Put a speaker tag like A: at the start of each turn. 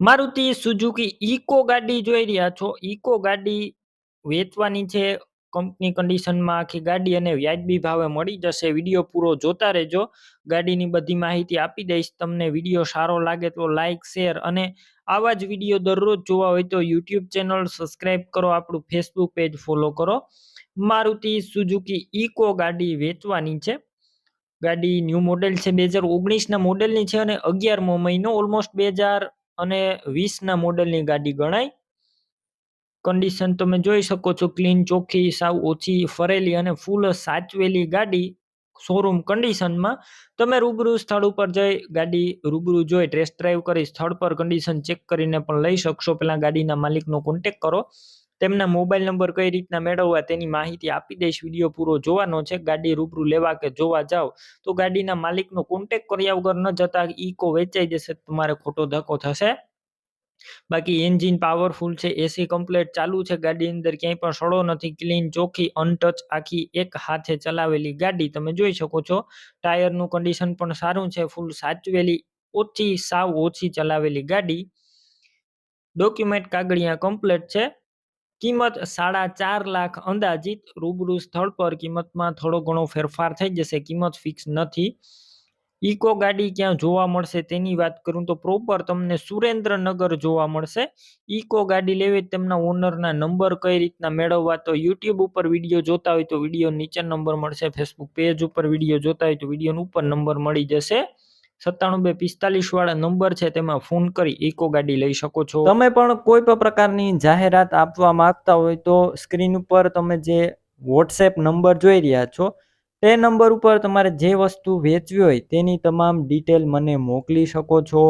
A: Maruti Suzuki eco ગાડી જોઈ રહ્યા છો. ઇકો ગાડી વેચવાની છે. કંપની કન્ડિશનમાં આખી ગાડી અને વ્યાજબી ભાવે મળી જશે. વીડિયો પૂરો જોતા રહેજો. ગાડીની બધી માહિતી આપી દઈશ. તમને વીડિયો સારો લાગે તો લાઇક શેર અને આવા જ વીડિયો દરરોજ જોવા હોય તો યુટ્યુબ ચેનલ સબસ્ક્રાઈબ કરો. આપણું ફેસબુક પેજ ફોલો કરો. મારુતિ સુઝુકી ઇકો ગાડી વેચવાની છે. ગાડી ન્યૂ મોડેલ છે. બે હજાર ઓગણીસના મોડેલની છે અને અગિયારમો મહિનો. ઓલમોસ્ટ બે હજાર અને વીસના મોડેલની ગાડી ગણાય. કન્ડિશન તમે જોઈ શકો છો ક્લીન ચોખ્ખી, સાવ ઓછી ફરેલી અને ફૂલ સાચવેલી ગાડી શોરૂમ કન્ડિશનમાં તમે રૂબરૂ સ્થળ ઉપર જઈ ગાડી રૂબરૂ જોઈ ટેસ્ટ ડ્રાઈવ કરી, સ્થળ પર કન્ડિશન ચેક કરીને પણ લઈ શકશો. પહેલાં ગાડીના માલિકનો કોન્ટેક કરો. તેમના મોબાઈલ નંબર કઈ રીતના મેળવવા તેની માહિતી આપી દઈશ. વીડિયો પૂરો જોવાનો છે. ગાડી રૂબરૂ લેવા કે જોવા જાઓ? તો ગાડીના માલિકનો કોન્ટેક કર્યા વગર ન જતા ઈકો વેચાઈ જશે. તમારે ખોટો ધક્કો થશે. બાકી એન્જિન પાવરફુલ છે. એસી કમ્પ્લેટ ચાલુ છે. ગાડી અંદર ક્યાંય પણ સડો નથી. ક્લીન ચોખ્ખી અનટચ આખી એક હાથે ચલાવેલી ગાડી તમે જોઈ શકો છો. ટાયરનું કન્ડિશન પણ સારું છે. ફૂલ સાચવેલી, ઓછી સાવ ઓછી ચલાવેલી ગાડી. ડોક્યુમેન્ટ કાગળિયા કમ્પ્લેટ છે. કિંમત સાડા ચાર લાખ અંદાજિત. રૂબરૂ સ્થળ પર કિંમતમાં થોડો ઘણો ફેરફાર થઈ જશે. કિંમત ફિક્સ નથી. ઇકો ગાડી ક્યાં જોવા મળશે તેની વાત કરું તો પ્રોપર તમને સુરેન્દ્રનગર જોવા મળશે. ઇકો ગાડી લેવી તેમના ઓનરના નંબર કઈ રીતના મેળવવા તો યુટ્યુબ ઉપર વીડિયો જોતા હોય તો વીડિયો નીચે નંબર મળશે. ફેસબુક પેજ ઉપર વીડિયો જોતા હોય તો વીડિયો ઉપર નંબર મળી જશે. સત્તાણું બે પિસ્તાલીસ વાળા નંબર છે, તેમાં ફોન કરી ઇકો ગાડી લઈ શકો છો. તમે પણ કોઈ પણ પ્રકારની જાહેરાત આપવા માંગતા હોય તો સ્ક્રીન ઉપર તમે જે વોટ્સએપ નંબર જોઈ રહ્યા છો, તે નંબર ઉપર તમારે જે વસ્તુ વેચવી હોય તેની તમામ ડિટેલ મને મોકલી શકો છો.